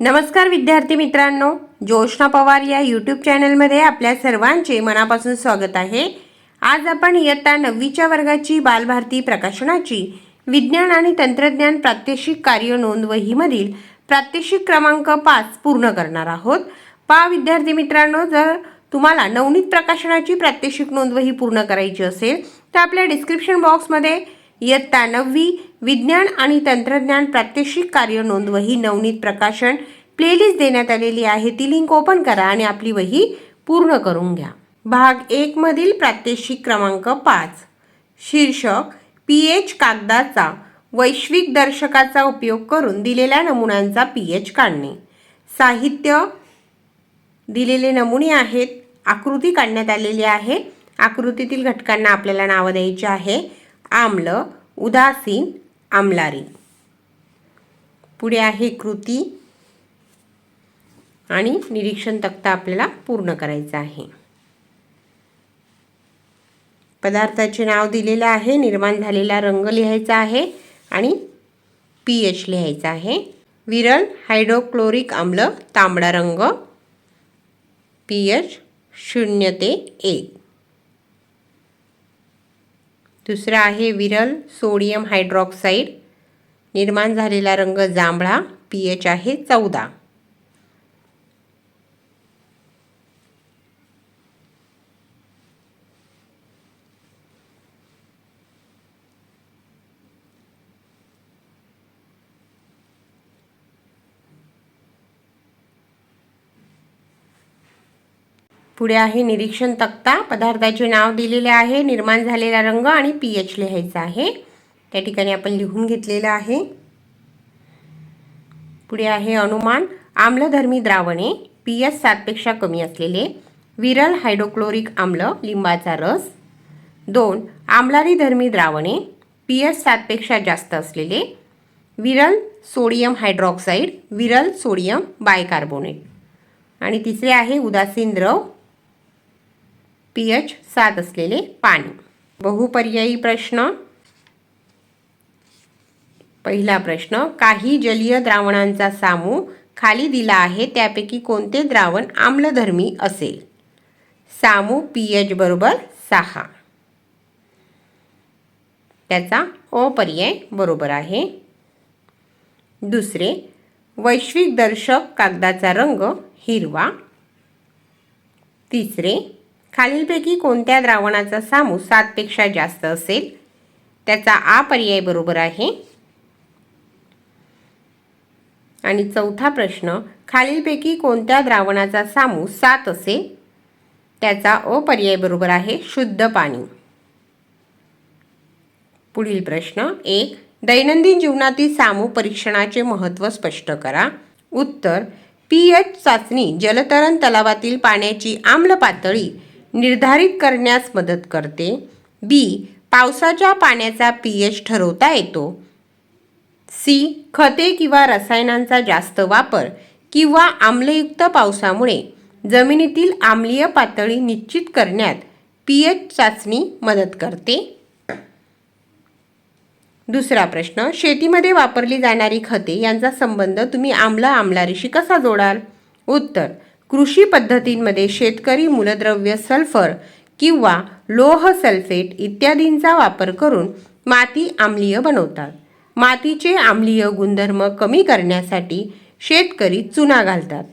नमस्कार विद्यार्थी मित्रांनो ज्योष्णा पवार या यूट्यूब चॅनलमध्ये आपल्या सर्वांचे मनापासून स्वागत आहे. आज आपण इयत्ता नववीच्या वर्गाची बालभारती प्रकाशनाची विज्ञान आणि तंत्रज्ञान प्रात्यक्षिक कार्य नोंदवहीमधील प्रात्यक्षिक क्रमांक पाच पूर्ण करणार आहोत. पा विद्यार्थी मित्रांनो जर तुम्हाला नवनीत प्रकाशनाची प्रात्यक्षिक नोंदवही पूर्ण करायची असेल तर आपल्या डिस्क्रिप्शन बॉक्समध्ये इयत्ता नववी विज्ञान आणि तंत्रज्ञान प्रात्यक्षिक कार्य नोंद वही नवनीत प्रकाशन प्लेलिस्ट देण्यात आलेली आहे. ती लिंक ओपन करा आणि आपली वही पूर्ण करून घ्या. भाग एक मधील प्रात्यक्षिक क्रमांक पाच. शीर्षक पी एच कागदाचा वैश्विक दर्शकाचा उपयोग करून दिलेल्या नमुन्यांचा पी एच काढणे. साहित्य दिलेले नमुने आहेत. आकृती काढण्यात आलेली आहे. आकृतीतील घटकांना आपल्याला नावं द्यायची आहे. आम्ल उदासीन आमलारी. पुढे आहे कृती आणि निरीक्षण तक्ता आपल्याला पूर्ण करायचा आहे. पदार्थाचे नाव दिलेलं आहे निर्माण झालेला रंग लिहायचा आहे आणि पी एच लिहायचा आहे. विरल हायड्रोक्लोरिक आम्ल तांबडा रंग पी एच शून्य ते एक. दुसरा आहे विरल सोडियम हायड्रॉक्साईड. निर्माण झालेला रंग जांभळा पी एच आहे चौदा. पुढे आहे निरीक्षण तक्ता. पदार्थाचे नाव दिलेले आहे निर्माण झालेला रंग आणि पी एच लिहायचा आहे. त्या ठिकाणी आपण लिहून घेतलेलं आहे. पुढे आहे अनुमान. आम्लधर्मी द्रावणे पी एच सातपेक्षा कमी असलेले. विरल हायड्रोक्लोरिक आम्ल लिंबाचा रस. दोन आम्लारी धर्मी द्रावणे पी एच सातपेक्षा जास्त असलेले. विरल सोडियम हायड्रॉक्साईड विरल सोडियम बायकार्बोनेट. आणि तिसरे आहे उदासीन द्रव. पी एच सात असलेले पाणी. बहुपर्यायी प्रश्न. पहिला प्रश्न काही जलीय द्रावणांचा सामू खाली दिला आहे त्यापैकी कोणते द्रावण आम्लधर्मी असेल? सामू पी एच बरोबर सहा. त्याचा अपर्याय बरोबर आहे. दुसरे वैश्विक दर्शक कागदाचा रंग हिरवा. तिसरे खालीलपैकी कोणत्या द्रावणाचा सामू सातपेक्षा जास्त असेल? त्याचा आ पर्याय बरोबर आहे. आणि चौथा प्रश्न खालीलपैकी कोणत्या द्रावणाचा सामू सात असेल? त्याचा अपर्याय बरोबर आहे शुद्ध पाणी. पुढील प्रश्न एक दैनंदिन जीवनातील सामू परीक्षणाचे महत्त्व स्पष्ट करा. उत्तर पी एच चाचणी जलतरण तलावातील पाण्याची आम्ल पातळी निर्धारित करण्यास मदत करते. बी पावसाच्या पाण्याचा पी एच ठरवता येतो. सी खते किंवा रसायनांचा जास्त वापर किंवा आम्लयुक्त पावसामुळे जमिनीतील आम्लीय पातळी निश्चित करण्यात पी एच चाचणी मदत करते. दुसरा प्रश्न शेतीमध्ये वापरली जाणारी खते यांचा संबंध तुम्ही आम्ल आम्लारीशी कसा जोडाल? उत्तर कृषी पद्धतींमध्ये शेतकरी मूलद्रव्य सल्फर किंवा लोह सल्फेट इत्यादींचा वापर करून माती आम्लीय बनवतात. मातीचे आम्लीय गुणधर्म कमी करण्यासाठी शेतकरी चुना घालतात.